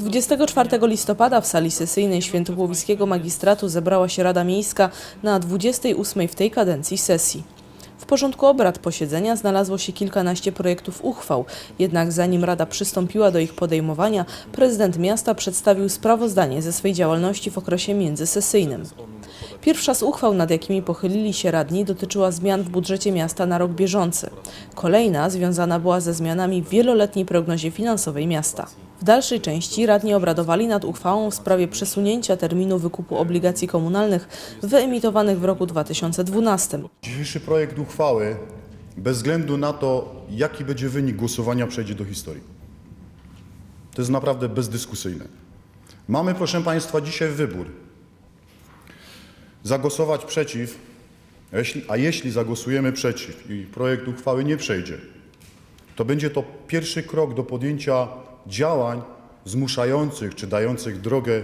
24 listopada w sali sesyjnej Świętochłowickiego Magistratu zebrała się Rada Miejska na 28 w tej kadencji sesji. W porządku obrad posiedzenia znalazło się kilkanaście projektów uchwał, jednak zanim Rada przystąpiła do ich podejmowania, prezydent miasta przedstawił sprawozdanie ze swej działalności w okresie międzysesyjnym. Pierwsza z uchwał, nad jakimi pochylili się radni, dotyczyła zmian w budżecie miasta na rok bieżący. Kolejna związana była ze zmianami w wieloletniej prognozie finansowej miasta. W dalszej części radni obradowali nad uchwałą w sprawie przesunięcia terminu wykupu obligacji komunalnych wyemitowanych w roku 2012. Dzisiejszy projekt uchwały, bez względu na to, jaki będzie wynik głosowania, przejdzie do historii. To jest naprawdę bezdyskusyjne. Mamy, proszę Państwa, dzisiaj wybór. Zagłosować przeciw, a jeśli, zagłosujemy przeciw i projekt uchwały nie przejdzie, to będzie to pierwszy krok do podjęcia działań zmuszających czy dających drogę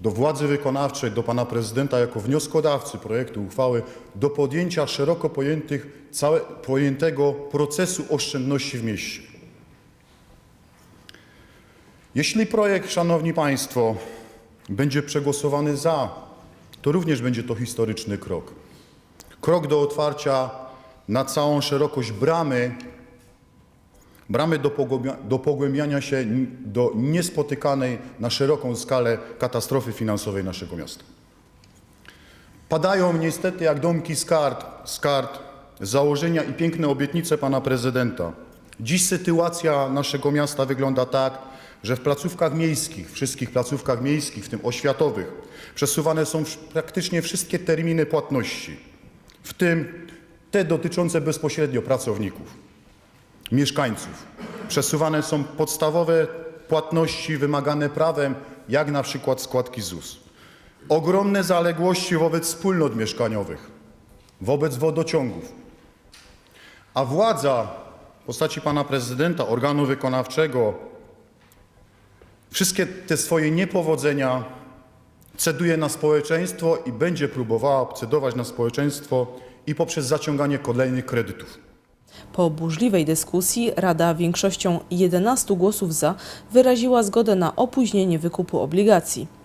do władzy wykonawczej, do pana prezydenta jako wnioskodawcy projektu uchwały, do podjęcia szeroko pojętych, całe, pojętego procesu oszczędności w mieście. Jeśli projekt, szanowni państwo, będzie przegłosowany za, to również będzie to historyczny krok. Krok do otwarcia na całą szerokość bramy bramy do, pogłębia, do pogłębiania się do niespotykanej na szeroką skalę katastrofy finansowej naszego miasta. Padają niestety jak domki z kart, z kart założenia i piękne obietnice pana prezydenta. Dziś sytuacja naszego miasta wygląda tak, że w placówkach miejskich, wszystkich placówkach miejskich, w tym oświatowych, przesuwane są praktycznie wszystkie terminy płatności, w tym te dotyczące bezpośrednio pracowników mieszkańców. Przesuwane są podstawowe płatności wymagane prawem, jak na przykład składki ZUS. Ogromne zaległości wobec wspólnot mieszkaniowych, wobec wodociągów. A władza w postaci pana prezydenta, organu wykonawczego, wszystkie te swoje niepowodzenia ceduje na społeczeństwo i będzie próbowała cedować na społeczeństwo i poprzez zaciąganie kolejnych kredytów. Po burzliwej dyskusji Rada większością 11 głosów za wyraziła zgodę na opóźnienie wykupu obligacji.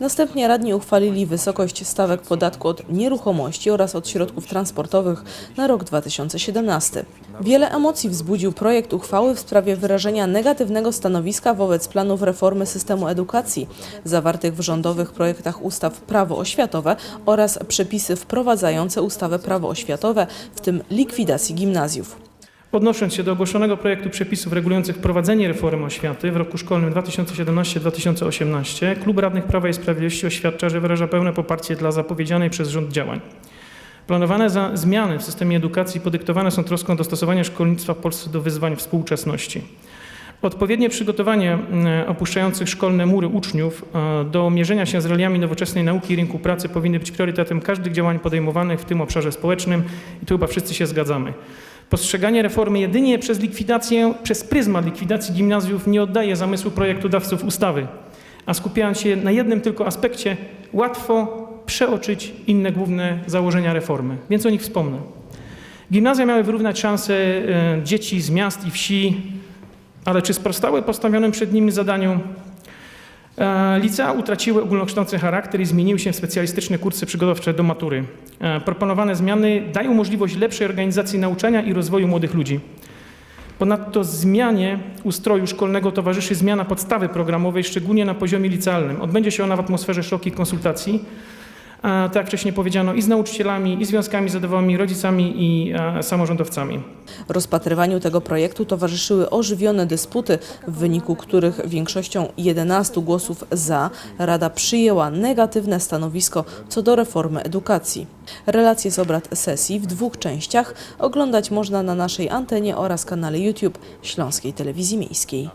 Następnie radni uchwalili wysokość stawek podatku od nieruchomości oraz od środków transportowych na rok 2017. Wiele emocji wzbudził projekt uchwały w sprawie wyrażenia negatywnego stanowiska wobec planów reformy systemu edukacji zawartych w rządowych projektach ustaw Prawo oświatowe oraz przepisy wprowadzające ustawę Prawo oświatowe, w tym likwidacji gimnazjów. Odnosząc się do ogłoszonego projektu przepisów regulujących wprowadzenie reformy oświaty w roku szkolnym 2017-2018, Klub Radnych Prawa i Sprawiedliwości oświadcza, że wyraża pełne poparcie dla zapowiedzianej przez rząd działań. Planowane zmiany w systemie edukacji podyktowane są troską dostosowania szkolnictwa w Polsce do wyzwań współczesności. Odpowiednie przygotowanie mm, opuszczających szkolne mury uczniów e, do mierzenia się z realiami nowoczesnej nauki i rynku pracy powinny być priorytetem każdych działań podejmowanych w tym obszarze społecznym i tu chyba wszyscy się zgadzamy. Postrzeganie reformy jedynie przez likwidację, przez pryzmat likwidacji gimnazjów nie oddaje zamysłu projektodawców ustawy, a skupiając się na jednym tylko aspekcie, łatwo przeoczyć inne główne założenia reformy, więc o nich wspomnę. Gimnazja miały wyrównać szanse e, dzieci z miast i wsi, ale czy sprostały postawionym przed nimi zadaniu? E, Licea utraciły ogólnokształcący charakter i zmieniły się w specjalistyczne kursy przygotowawcze do matury. E, Proponowane zmiany dają możliwość lepszej organizacji nauczania i rozwoju młodych ludzi. Ponadto zmianie ustroju szkolnego towarzyszy zmiana podstawy programowej, szczególnie na poziomie licealnym. Odbędzie się ona w atmosferze szerokich konsultacji, tak jak wcześniej powiedziano, i z nauczycielami, i związkami zawodowymi, rodzicami i samorządowcami. Rozpatrywaniu tego projektu towarzyszyły ożywione dysputy, w wyniku których większością 11 głosów za Rada przyjęła negatywne stanowisko co do reformy edukacji. Relacje z obrad sesji w dwóch częściach oglądać można na naszej antenie oraz kanale YouTube Śląskiej Telewizji Miejskiej.